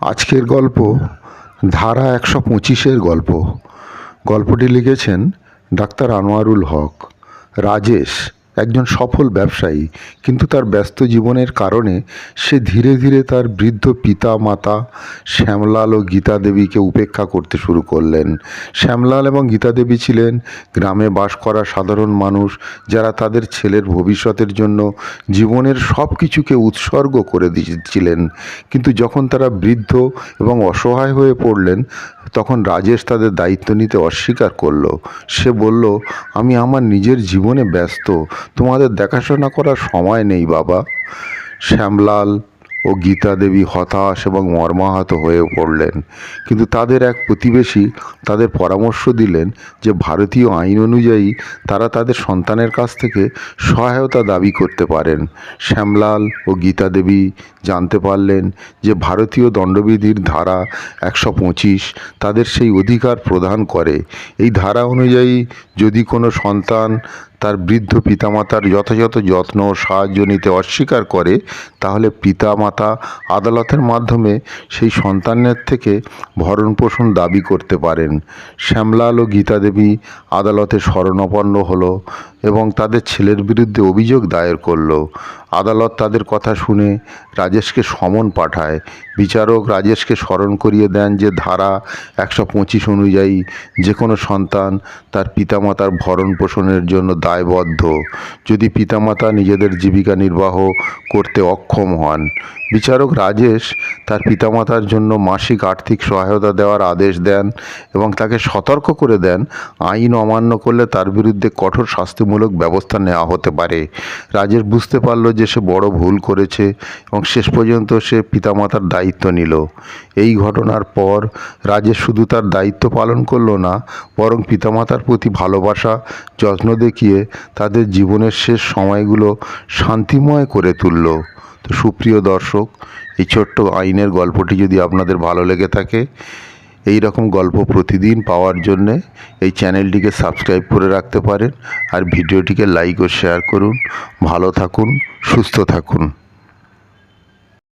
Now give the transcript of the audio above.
আজকের গল্প ধারা একশো পঁচিশের গল্প। গল্পটি লিখেছেন ডাক্তার আনোয়ারুল হক রাজেশ একজন সফল ব্যবসায়ী, কিন্তু তার ব্যস্ত জীবনের কারণে সে ধীরে ধীরে তার বৃদ্ধ পিতা মাতা শ্যামলাল ও গীতা দেবীকে উপেক্ষা করতে শুরু করলেন। শ্যামলাল এবং গীতা দেবী ছিলেন গ্রামে বাস করা সাধারণ মানুষ যারা তাদের ছেলের ভবিষ্যতের জন্য জীবনের সব কিছুকে উৎসর্গ করে দিয়েছিলেন। কিন্তু যখন তারা বৃদ্ধ এবং অসহায় হয়ে পড়লেন, তখন রাজেশ তাদের দায়িত্ব নিতে অস্বীকার করল। সে বলল, আমি আমার নিজের জীবনে ব্যস্ত তোমাদের দেখাশোনা করার সময় নেই, বাবা। শ্যামলাল ও গীতা দেবী হতাশ এবং মর্মাহত হয়ে পড়লেন। কিন্তু তাদের এক প্রতিবেশী তাদের পরামর্শ দিলেন যে ভারতীয় আইন অনুযায়ী তারা তাদের সন্তানের কাছ থেকে সহায়তা দাবি করতে পারেন। শ্যামলাল ও গীতা দেবী জানতে পারলেন যে ভারতীয় দণ্ডবিধির ধারা একশো পঁচিশ তাদের সেই অধিকার প্রদান করে। এই ধারা অনুযায়ী যদি কোনো সন্তান তার বৃদ্ধ পিতামাতার যথাযথ যত্ন ও সাহায্য নিতে অস্বীকার করে, তাহলে পিতামাতা আদালতের মাধ্যমে সেই সন্তানের থেকে ভরণ পোষণ দাবি করতে পারেন। শ্যামলাল ও গীতা দেবী আদালতে শরণাপন্ন হলো এবং তাদের ছেলের বিরুদ্ধে অভিযোগ দায়ের করল। আদালত তাদের কথা শুনে রাজেশকে সমন পাঠায়। বিচারক রাজেশকে স্মরণ করিয়ে দেন যে ধারা একশো পঁচিশ অনুযায়ী যে কোনো সন্তান তার পিতামাতার ভরণ পোষণের জন্য দায়বদ্ধ। যদি পিতামাতা নিজেদের জীবিকা নির্বাহ করতে অক্ষম হন, বিচারক রাজেশ তার পিতামাতার জন্য মাসিক আর্থিক সহায়তা দেওয়ার আদেশ দেন এবং তাকে সতর্ক করে দেন, আইন অমান্য করলে তার বিরুদ্ধে কঠোর শাস্তিমূলক ব্যবস্থা নেওয়া হতে পারে। রাজেশ বুঝতে পারল যে সে বড় ভুল করেছে এবং শেষ পর্যন্ত সে পিতামাতার দায়িত্ব নিল। এই ঘটনার পর রাজেশ শুধু তার দায়িত্ব পালন করল না, বরং পিতামাতার প্রতি ভালোবাসা, যত্ন দেখিয়ে তাদের জীবনের শেষ সময়গুলো শান্তিময় করে তুলল। তো সুপ্রিয় দর্শক, এই ছোট্ট আইনের গল্পটি যদি আপনাদের ভালো লেগে থাকে এই রকম গল্প প্রতিদিন পাওয়ার জন্যে এই চ্যানেলটিকে সাবস্ক্রাইব করে রাখতে পারেন আর ভিডিওটিকে লাইক ও শেয়ার করুন। ভালো থাকুন, সুস্থ থাকুন।